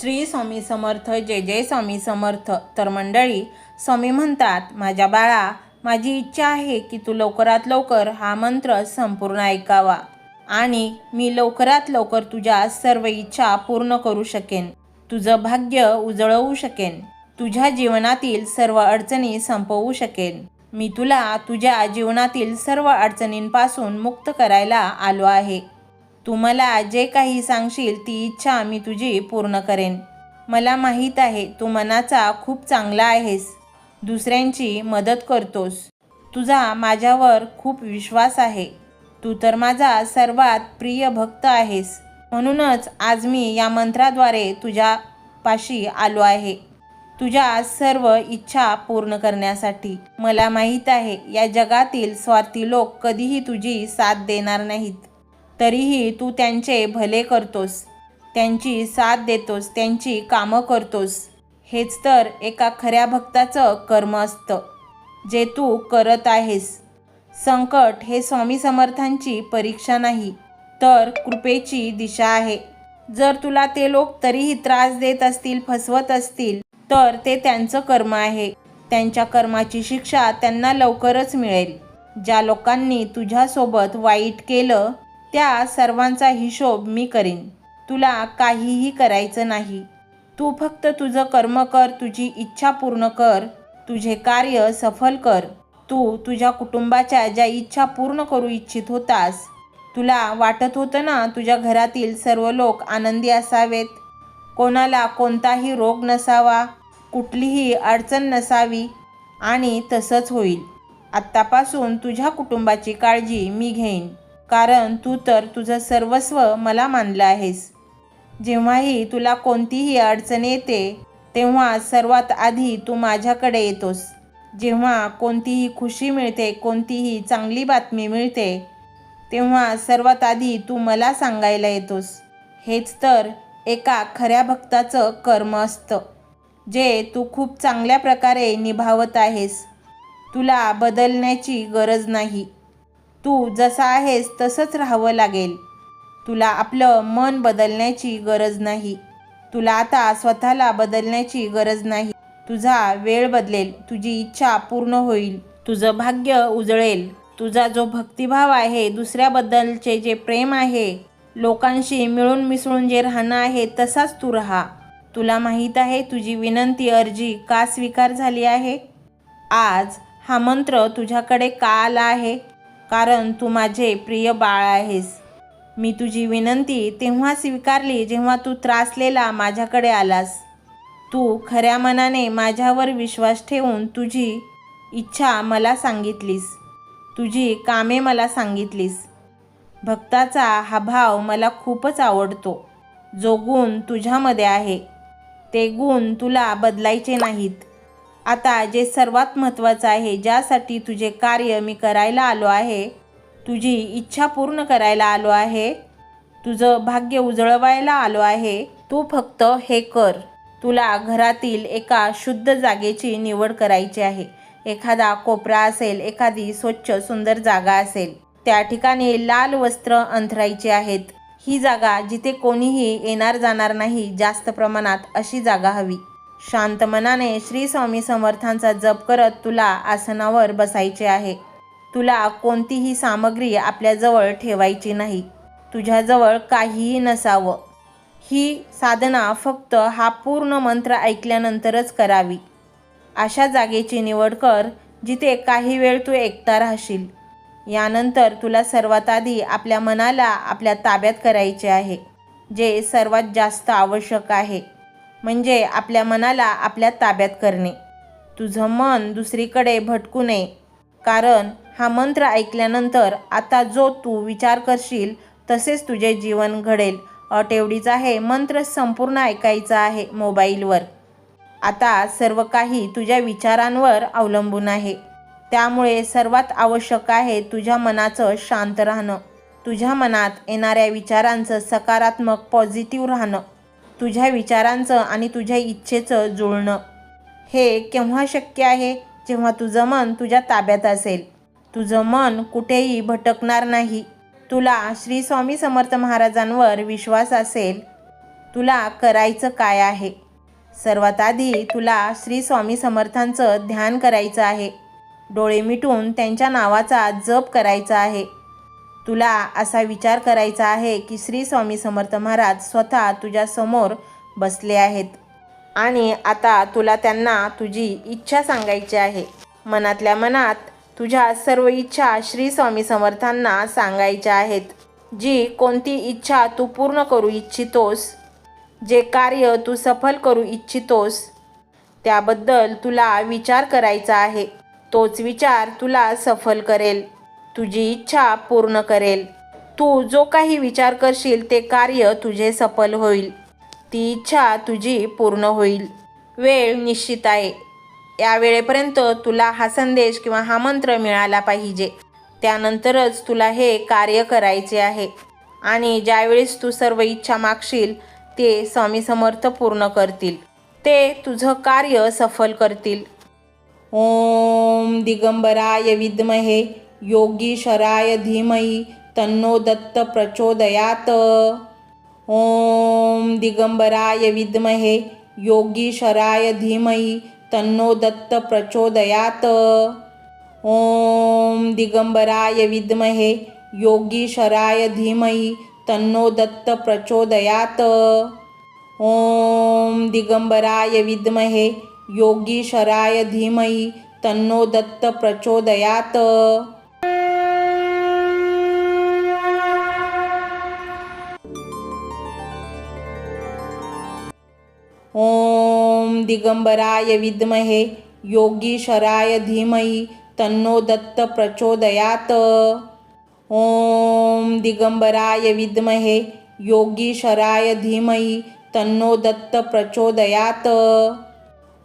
श्री स्वामी समर्थ जय जय स्वामी समर्थ. तर मंडळी स्वामी म्हणतात माझ्या बाळा माझी इच्छा आहे की तू लवकरात लवकर हा मंत्र संपूर्ण ऐकावा आणि मी लवकरात लवकर तुझ्या सर्व इच्छा पूर्ण करू शकेन. तुझं भाग्य उजळवू शकेन. तुझ्या जीवनातील सर्व अडचणी संपवू शकेन. मी तुला तुझ्या जीवनातील सर्व अडचणींपासून मुक्त करायला आलो आहे. तू मला जे काही सांगशील ती इच्छा मी तुझी पूर्ण करेन. मला माहीत आहे तू मनाचा खूप चांगला आहेस. दुसऱ्यांची मदत करतोस. तुझा माझ्यावर खूप विश्वास आहे. तू तर माझा सर्वात प्रिय भक्त आहेस. म्हणूनच आज मी या मंत्राद्वारे तुझ्या पाशी आलो आहे. तुझ्या सर्व इच्छा पूर्ण करण्यासाठी. मला माहीत आहे या जगातील स्वार्थी लोक कधीही तुझी साथ देणार नाहीत. तरीही तू त्यांचे भले करतोस त्यांची साथ देतोस त्यांची कामं करतोस. हेच तर एका खऱ्या भक्ताचं कर्म असतं जे तू करत आहेस. संकट हे स्वामी समर्थांची परीक्षा नाही तर कृपेची दिशा आहे. जर तुला ते लोक तरीही त्रास देत असतील फसवत असतील तर ते त्यांचं कर्म आहे. त्यांच्या कर्माची शिक्षा त्यांना लवकरच मिळेल. ज्या लोकांनी तुझ्यासोबत वाईट केलं त्या सर्वांचा हिशोब मी करीन. तुला काहीही करायचं नाही. तू फक्त तुझं कर्म कर तुझी इच्छा पूर्ण कर तुझे कार्य सफल कर. तू तुझ्या कुटुंबाच्या ज्या इच्छा पूर्ण करू इच्छित होतास तुला वाटत होतं ना तुझ्या घरातील सर्व लोक आनंदी असावेत? कोणाला कोणताही रोग नसावा कुठलीही अडचण नसावी आणि तसंच होईल. आत्तापासून तुझ्या कुटुंबाची काळजी मी घेईन. कारण तू तर तुझं सर्वस्व मला मानलं आहेस. जेव्हाही तुला कोणतीही अडचण येते तेव्हा सर्वात आधी तू माझ्याकडे येतोस. जेव्हा कोणतीही खुशी मिळते कोणतीही चांगली बातमी मिळते तेव्हा सर्वात आधी तू मला सांगायला येतोस. हेच तर एका खऱ्या भक्ताचं कर्म असतं जे तू खूप चांगल्या प्रकारे निभावत आहेस. तुला बदलण्याची गरज नाही. तू जसा आहेस तसंच राहावं लागेल. तुला आपलं मन बदलण्याची गरज नाही. तुला आता स्वतःला बदलण्याची गरज नाही. तुझा वेळ बदलेल तुझी इच्छा पूर्ण होईल तुझं भाग्य उजळेल. तुझा जो भक्तिभाव आहे दुसऱ्याबद्दलचे जे प्रेम आहे लोकांशी मिळून मिसळून जे राहणं आहे तसाच तू राहा. तुला माहीत आहे तुझी विनंती अर्जी का स्वीकार झाली आहे? आज हा मंत्र तुझ्याकडे का आला आहे? कारण तू माझे प्रिय बाळ आहेस. मी तुझी विनंती तेव्हा स्वीकारली जेव्हा तू त्रासलेला माझ्याकडे आलास. तू खऱ्या मनाने माझ्यावर विश्वास ठेवून तुझी इच्छा मला सांगितलीस. तुझी कामे मला सांगितलीस. भक्ताचा हा भाव मला खूपच आवडतो. जो गुण तुझ्यामध्ये आहे ते गुण तुला बदलायचे नाहीत. आता जे सर्वात महत्त्वाचं आहे ज्यासाठी तुझे कार्य मी करायला आलो आहे तुझी इच्छा पूर्ण करायला आलो आहे तुझं भाग्य उजळवायला आलो आहे तू फक्त हे कर. तुला घरातील एका शुद्ध जागेची निवड करायची आहे. एखादा कोपरा असेल एखादी स्वच्छ सुंदर जागा असेल त्या ठिकाणी लाल वस्त्र अंथरायचे आहेत. ही जागा जिथे कोणीही येणार जाणार नाही जास्त प्रमाणात अशी जागा हवी. शांत मनाने श्री स्वामी समर्थांचा जप करत तुला आसनावर बसायचे आहे. तुला कोणतीही सामग्री आपल्याजवळ ठेवायची नाही. तुझ्याजवळ काहीही नसावं. ही साधना फक्त हा पूर्ण मंत्र ऐकल्यानंतरच करावी. अशा जागेची निवड कर जिथे काही वेळ तू एकटा राहशील. यानंतर तुला सर्वात आधी आपल्या मनाला आपल्या ताब्यात करायचे आहे जे सर्वात जास्त आवश्यक आहे. म्हणजे आपल्या मनाला आपल्या ताब्यात करणे. तुझं मन दुसरीकडे भटकू नये. कारण हा मंत्र ऐकल्यानंतर आता जो तू विचार करशील तसेच तुझे जीवन घडेल. अट एवढीच आहे मंत्र संपूर्ण ऐकायचा आहे मोबाईलवर. आता सर्व काही तुझ्या विचारांवर अवलंबून आहे. त्यामुळे सर्वात आवश्यक आहे तुझ्या मनाचं शांत राहणं. तुझ्या मनात येणाऱ्या विचारांचं सकारात्मक पॉझिटिव्ह राहणं. तुझ्या विचारांचं आणि तुझ्या इच्छेचं जुळणं. हे केव्हा शक्य आहे? जेव्हा तुझं मन तुझ्या ताब्यात असेल. तुझं मन कुठेही भटकणार नाही. तुला श्री स्वामी समर्थ महाराजांवर विश्वास असेल. तुला करायचं काय आहे? सर्वात आधी तुला श्री स्वामी समर्थांचं ध्यान करायचं आहे. डोळे मिटून त्यांच्या नावाचा जप करायचा आहे. तुला असा विचार करायचा आहे की श्री स्वामी समर्थ महाराज स्वतः तुझ्यासमोर बसले आहेत. आणि आता तुला त्यांना तुझी इच्छा सांगायची आहे. मनातल्या मनात तुझ्या सर्व इच्छा श्री स्वामी समर्थांना सांगायच्या आहेत. जी कोणती इच्छा तू पूर्ण करू इच्छितोस जे कार्य तू सफल करू इच्छितोस त्याबद्दल तुला विचार करायचा आहे. तोच विचार तुला सफल करेल. तुझी इच्छा पूर्ण करेल. तू जो काही विचार करशील ते कार्य तुझे सफल होईल. ती इच्छा तुझी पूर्ण होईल. वेळ निश्चित आहे. या वेळेपर्यंत तुला हा संदेश किंवा हा मंत्र मिळाला पाहिजे. त्यानंतरच तुला हे कार्य करायचे आहे. आणि ज्यावेळेस तू सर्व इच्छा मागशील ते स्वामी समर्थ पूर्ण करतील. ते तुझं कार्य सफल करतील. ओम दिगंबराय विद्महे. योगीशराय धीमहि तन्नो दत्त प्रचोदयात। ओम दिगंबराय विद्महे योगीशराय धीमहि तन्नो दत्त प्रचोदयात। ओम दिगंबराय विद्महे योगीशराय धीमहि तन्नो दत्त प्रचोदयात। ओम दिगंबराय विद्महे योगीशराय धीमहि तन्नो दत्त प्रचोदयात। दिगंबराय विद्महे योगीशराय धीमहि तन्नो दत्त प्रचोदयात। ओम दिगंबराय विद्महे योगीशराय धीमहि तन्नो दत्त प्रचोदयात।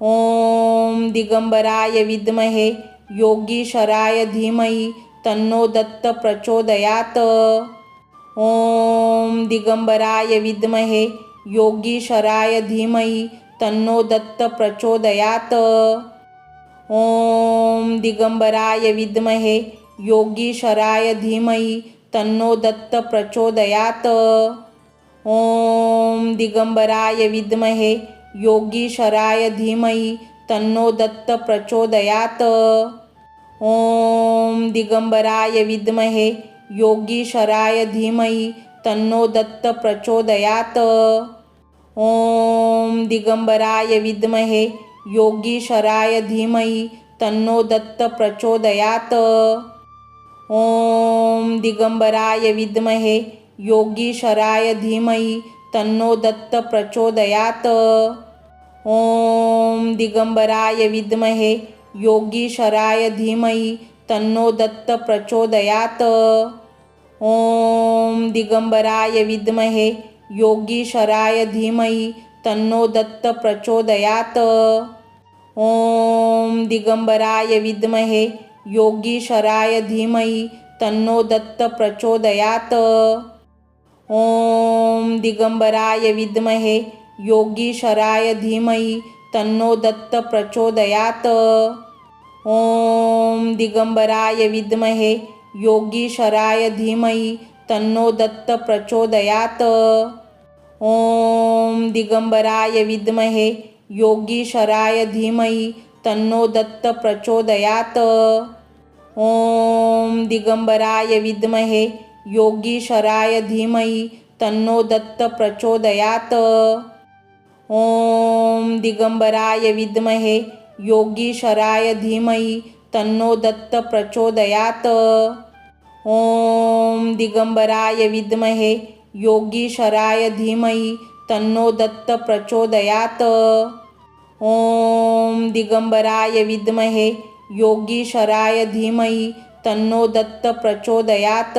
ओम दिगंबराय विद्महे योगीशराय धीमहि तन्नो दत्त प्रचोदयात। ओम दिगंबराय विद्महे योगीशराय धीमहि तन्नो दत्त प्रचोदयात। ओम दिगंबराय विद्महे योगीशराय धीमहि तन्नो दत्त प्रचोदयात। ओम दिगंबराय विद्महे योगीशराय धीमहि तन्नो दत्त प्रचोदयात। ओम दिगंबराय विद्महे योगीशराय धीमहि तन्नो दत्त प्रचोदयात। ओम दिगंबराय विद्महे योगीशराय धीमहि तन्नो दत्त प्रचोदयात। ओम दिगंबराय विद्महे योगीशराय धीमहि तन्नो दत्त प्रचोदयात। ओम दिगंबराय विद्महे योगीशराय धीमहि तन्नो दत्त प्रचोदयात। ओम दिगंबराय विद्महे योगीशराय धीमहि तन्नो दत्त प्रचोदयात। ओम दिगंबराय विद्महे योगीशराय धीमहि तन्नो दत्त प्रचोदयात। ओम दिगंबराय विद्महे योगीशराय धीमहि तन्नो दत्त प्रचोदयात। ओम दिगंबराय विद्महे योगीशराय धीमहि तन्नो दत्त प्रचोदयात ओम दिगंबराय विद्महे योगीशराय धीमहि तन्नो दत्त प्रचोदयात ओम दिगंबराय विद्महे योगीशराय धीमहि तन्नो दत्त प्रचोदयात ओम दिगंबराय विद्महे योगीशराय धीमहि तन्नो दत्त प्रचोदयात ओम दिगंबराय विद्महे योगीशराय धीमही तन्नो दत्त प्रचोदयात। ओम दिगंबराय विद्महे योगीशराय धीमहि तन्नो दत्त प्रचोदयात।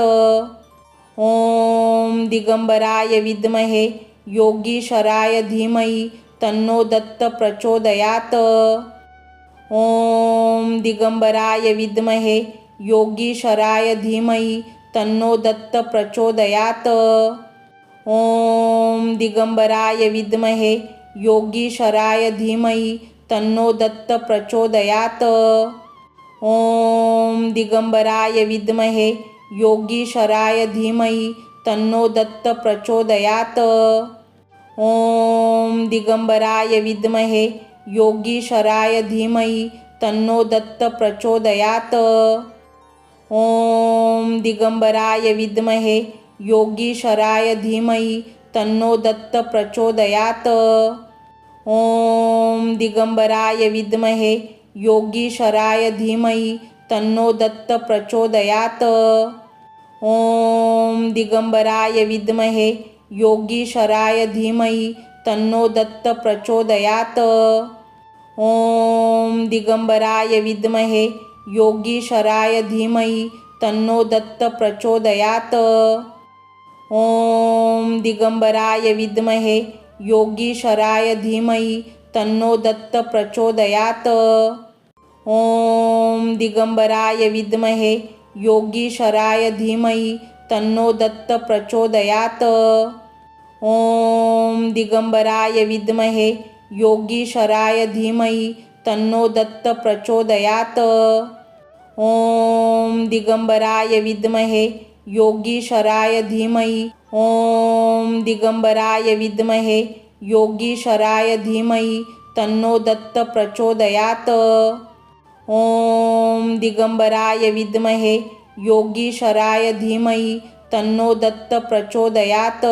ओम दिगंबराय विद्महे योगीशराय धीमही तन्नो दत्त प्रचोदयात। ओम दिगंबराय विद्महे योगीशराय धीमहि तन्नो दत्त प्रचोदयात। ओम दिगंबराय विद्महे योगीशराय धीमहि तन्नो दत्त प्रचोदयात। ओम दिगंबराय विद्महे योगीशराय धीमहि तन्नो दत्त प्रचोदयात। ओम दिगंबराय विद्महे योगीशराय धीमहि तन्नो दत्त प्रचोदयात्। ओम दिगंबराय विद्महे योगीशराय धीमही तन्नो दत्त प्रचोदयात्। ओम दिगंबराय विद्महे योगीशराय धीमहि तन्नो दत्त प्रचोदयात्। ओम दिगंबराय विद्महे योगीशराय धीमहि तन्नो दत्त प्रचोदयात्। ओम दिगंबराय विद्महे योगीशराय धीमहि तन्नो दत्त प्रचोदयात। ओम दिगंबराय विद्महे योगीशराय धीमहि तन्नो दत्त प्रचोदयात। ओम दिगंबराय विद्महे योगीशराय धीमहि तन्नो दत्त प्रचोदयात्। ओम दिगंबराय विद्महे योगीशराय धीमहि तन्नो दत्त प्रचोदयात्। ओम दिगंबराय विद्महे योगीशराय धीमहि। ओम दिगंबराय विद्महे योगीशराय धीमही तन्नो दत्त प्रचोदयात्। ओम दिगंबराय विद्महे योगीशराय धीमही तन्नो दत्त प्रचोदयात्।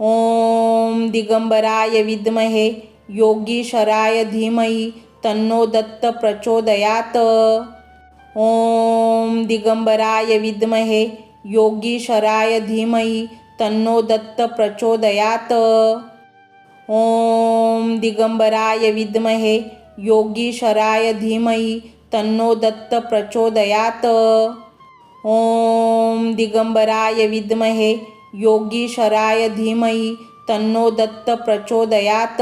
ओम दिगंबराय विद्महे योगीशराय धीमहि तन्नो दत्त प्रचोदयात्। ओम दिगंबराय विद्महे योगीशराय धीमहि तन्नो दत्त प्रचोदयात्। ओम दिगंबराय विद्महे योगीशराय धीमहि तन्नो दत्त प्रचोदयात्। ओम दिगंबराय विद्महे योगीशराय धीमहि तन्नो दत्त प्रचोदयात्।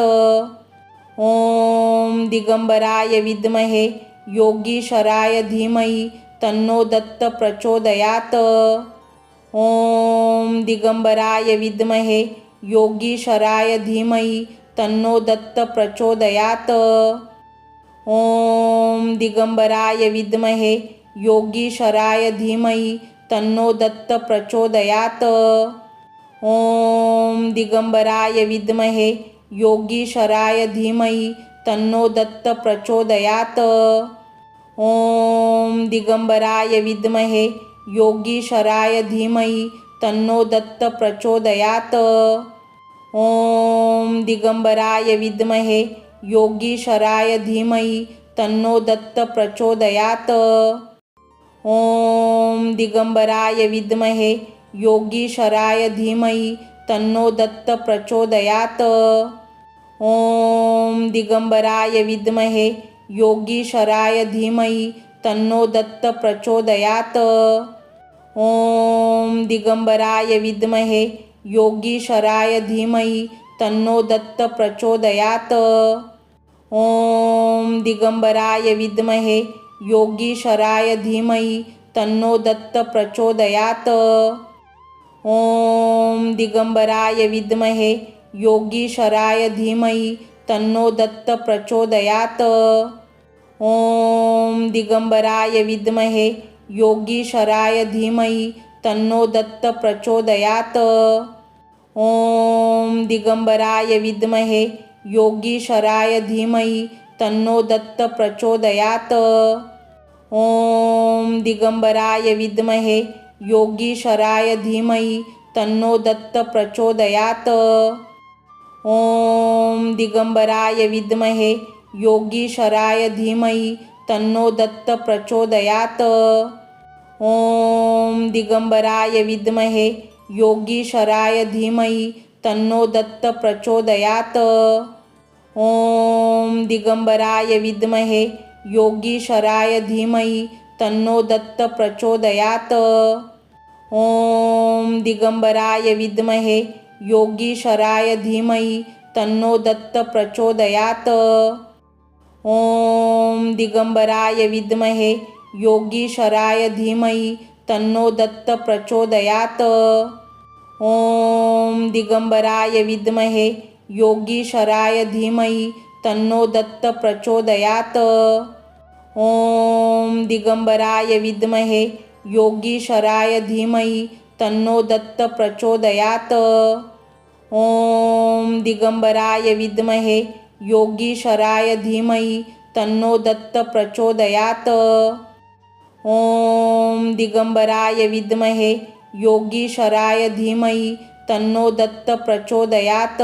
ओम दिगंबराय विद्महे योगीशराय धीमहि तन्नो दत्त प्रचोदयात। ओम दिगंबराय विद्महे योगीशराय धीमहि तन्नो दत्त प्रचोदयात। ओम दिगंबराय विद्महे योगीशराय धीमहि तन्नो दत्त प्रचोदयात्। ओम दिगंबराय विद्महे योगीशराय धीमहि तन्नो दत्त प्रचोदयात। ॐ दिगंबराय विद्महे योगीशराय धीमहि तन्नो दत्त प्रचोदयात्। ओम दिगंबराय विद्महे योगीशराय धीमहि तन्नो दत्त प्रचोदयात्। ओम दिगंबराय विद्महे योगीशराय धीमहि तन्नो दत्त प्रचोदयात्। ओम दिगंबराय विद्महे योगीशराय धीमहि तन्नो दत्त प्रचोदयात। ओम दिगंबराय विद्महे योगीशराय धीमहि तन्नो दत्त प्रचोदयात्। ओम दिगंबराय विद्महे योगीशराय धीमहि तन्नो दत्त प्रचोदयात्। ओम दिगंबराय विद्महे योगीशराय धीमहि तन्नो दत्त प्रचोदयात्। ओम दिगंबराय विद्महे योगीशराय धीमही तन्नो दत्त प्रचोदयात्। ओम दिगंबराय विद्महे योगीशराय धीमही तन्नो दत्त प्रचोदयात्। ओम दिगंबराय विद्महे योगीशराय धीमही तन्नो दत्त प्रचोदयात्। ओम दिगंबराय विद्महे योगीशराय धीमहि तन्नो दत्त प्रचोदयात्। ओम दिगंबराय विद्महे योगीशराय धीमहि तन्नो दत्त प्रचोदयात। ओम दिगंबराय विद्महे योगीशराय धीमहि तन्नो दत्त प्रचोदयात्। ओम दिगंबराय विद्महे योगीशराय धीमहि तन्नो दत्त प्रचोदयात। ओम दिगंबराय विद्महे योगीशराय धीमही तन्नो दत्त प्रचोदयात्। ओम दिगंबराय विद्महे योगीशराय धीमही तन्नो दत्त प्रचोदयात्। ओम दिगंबराय विद्महे योगीशराय धीमही तन्नो दत्त प्रचोदयात्। ओम दिगंबराय विद्महे योगीशराय धीमहि तन्नो दत्त प्रचोदयात। ओम दिगंबराय विद्महे योगीशराय धीमहि तन्नो दत्त प्रचोदयात।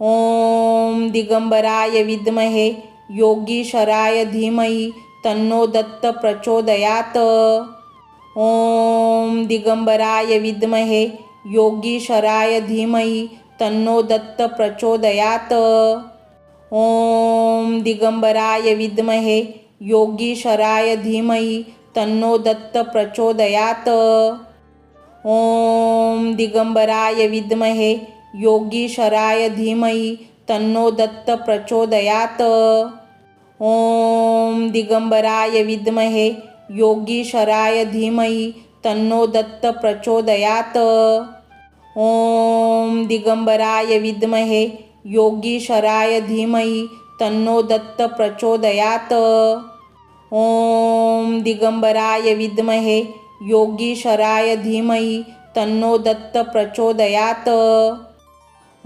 ओम दिगंबराय विद्महे योगीशराय धीमहि तन्नो दत्त प्रचोदयात। ओम दिगंबराय विद्महे योगीशराय धीमहि तन्नो दत्त प्रचोदयात। ओम दिगंबराय विद्महे योगीशराय धीमहि तन्नो दत्त प्रचोदयात। ओम दिगंबराय विद्महे योगीशराय धीमहि तन्नो दत्त प्रचोदयात। ओम दिगंबराय विद्महे योगीशराय धीमहि तन्नो दत्त प्रचोदयात। ओम दिगंबराय विद्महे योगीशराय धीमहि तन्नो दत्त प्रचोदयात। ओम दिगंबराय विद्महे योगीशराय धीमहि तन्नो दत्त प्रचोदयात।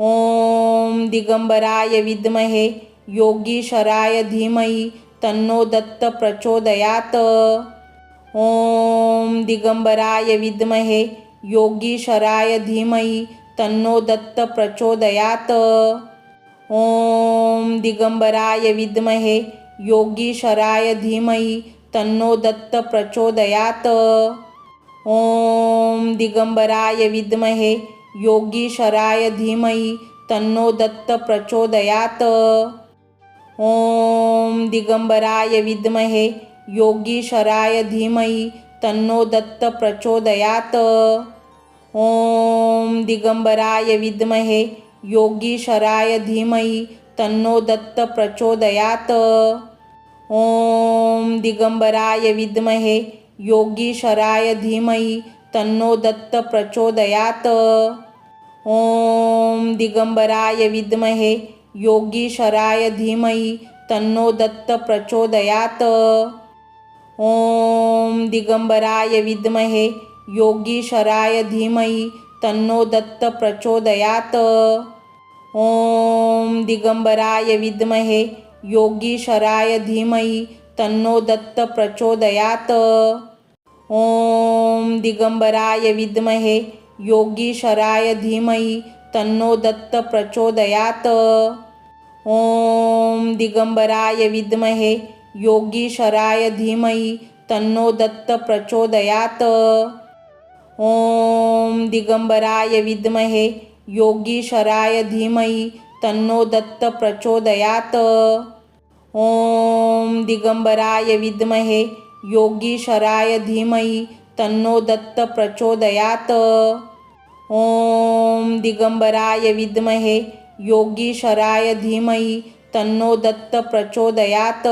ओम दिगंबराय विद्महे योगीशराय धीमहि तन्नो दत्त प्रचोदयात। ओम दिगंबराय विद्महे योगीशराय धीमहि तन्नो दत्त प्रचोदयात ओम दिगंबराय विद्महे योगीशराय धीमहि तन्नो दत्त प्रचोदयात ओम दिगंबराय विद्महे योगीशराय धीमहि तन्नो दत्त प्रचोदयात ओम दिगंबराय विद्महे योगीशराय धीमहि तन्नो दत्त प्रचोदयात ओम दिगंबराय विद्महे योगीशराय धीमहि तन्नो दत्त प्रचोदयात। ओम दिगंबराय विद्महे योगीशराय धीमहि तन्नो दत्त प्रचोदयात। ओम दिगंबराय विद्महे योगीशराय धीमहि तन्नो दत्त प्रचोदयात। ओम दिगंबराय विद्महे योगीशराय धीमहि तन्नो दत्त प्रचोदयात। ओम दिगंबराय विद्महे योगीशराय धीमहि तन्नो दत्त प्रचोदयात। ओम दिगंबराय विद्महे योगीशराय धीमहि तन्नो दत्त प्रचोदयात। ओम दिगंबराय विद्महे योगीशराय धीमहि तन्नो दत्त प्रचोदयात। ओम दिगंबराय विद्महे योगीश्वराय धीमहि तन्नो दत्त प्रचोदयात। ओम दिगंबराय विद्महे योगीश्वराय धीमहि तन्नो दत्त प्रचोदयात। ओम दिगंबराय विद्महे योगीश्वराय धीमहि तन्नो दत्त प्रचोदयात।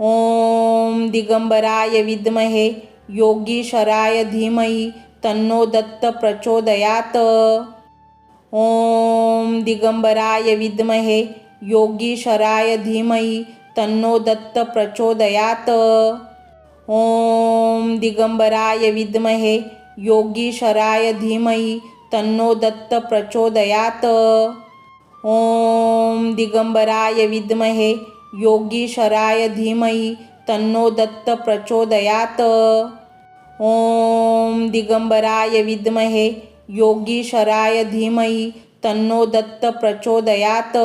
ओम दिगंबराय विद्महे योगीशराय धीमहि तन्नो दत्त प्रचोदयात। ओम दिगंबराय विद्महे योगीशराय धीमहि तन्नो दत्त प्रचोदयात। ओम दिगंबराय विद्महे योगीशराय धीमहि तन्नो दत्त प्रचोदयात। ओम दिगंबराय विद्महे योगीशराय धीमहि तन्नो दत्त प्रचोदयात। ओम दिगंबराय विद्महे योगीशराय धीमहि तन्नो दत्त प्रचोदयात।